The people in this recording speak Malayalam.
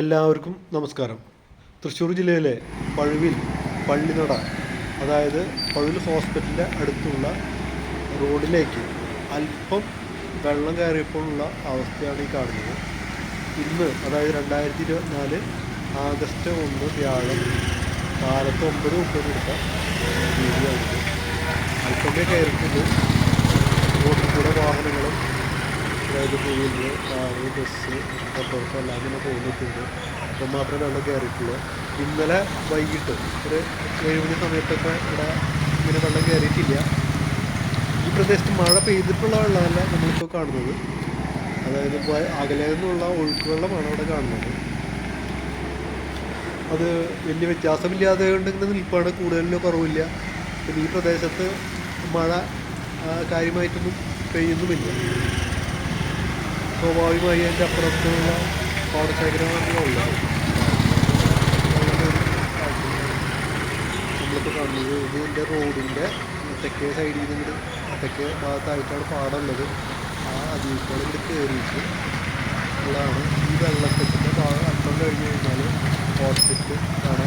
എല്ലാവർക്കും നമസ്കാരം. തൃശ്ശൂർ ജില്ലയിലെ പഴുവിൽ പള്ളിനട അതായത് പഴുവിൽ ഹോസ്പിറ്റലിന്റെ അടുത്തുള്ള റോഡിലേക്ക് അല്പം വെള്ളം കയറിയപ്പോഴുള്ള അവസ്ഥയാണ് ഈ കാണുന്നത്. ഇന്ന് അതായത് രണ്ടായിരത്തി ഇരുപത്തിനാല് ആഗസ്റ്റ് ഒന്ന് വ്യാഴം കാലത്ത് ഒമ്പത് മുപ്പത് എടുത്ത വീഡിയോ ആണിത്. അല്പമേ കയറിയിട്ടുണ്ട് അതായത് two wheeler car bus autorickshaw എല്ലാം തന്നെ പോകുന്നിട്ടുണ്ട് അപ്പം മാത്രമേ വെള്ളം കയറിയിട്ടുള്ളൂ ഇന്നലെ വൈകിട്ട് ഒരു ഏഴ് മണി സമയത്തൊക്കെ ഇവിടെ ഇങ്ങനെ വെള്ളം കയറിയിട്ടില്ല ഈ പ്രദേശത്ത് മഴ പെയ്തിട്ടുള്ള വെള്ളമല്ല നമ്മളിപ്പോൾ കാണുന്നത്. അതായത് ഇപ്പോൾ അകലെ നിന്നുള്ള ഒഴുക്ക് വെള്ളമാണ് അവിടെ കാണുന്നത്. അത് വലിയ വ്യത്യാസമില്ലാതെ കൊണ്ട് ഇങ്ങനെ നിൽപ്പാണ്. കൂടുതലിന് കുറവില്ല. പിന്നെ ഈ പ്രദേശത്ത് മഴ കാര്യമായിട്ടൊന്നും പെയ്യുന്നുമില്ല. സ്വാഭാവികമായി അതിന്റെ അപ്പുറത്തുള്ള പാടശേഖരമാണ് ഉള്ളത് നമ്മളിപ്പോൾ കാണുന്നത് ഇതിന്റെ റോഡിന്റെ തെക്കേ സൈഡിൽ നിന്ന് ഇങ്ങോട്ട് തെക്കേ ഭാഗത്തായിട്ടാണ് പാടമുള്ളത് ആ അതിൽക്കൂടെ ഇവിടെ കയറിയിട്ട് ഉള്ളതാണ്. ഈ വെള്ളക്കെട്ടിന്റെ ഭാഗം അല്പം കഴിഞ്ഞ് കഴിഞ്ഞാൽ ഹോസ്പിറ്റൽ കാണാം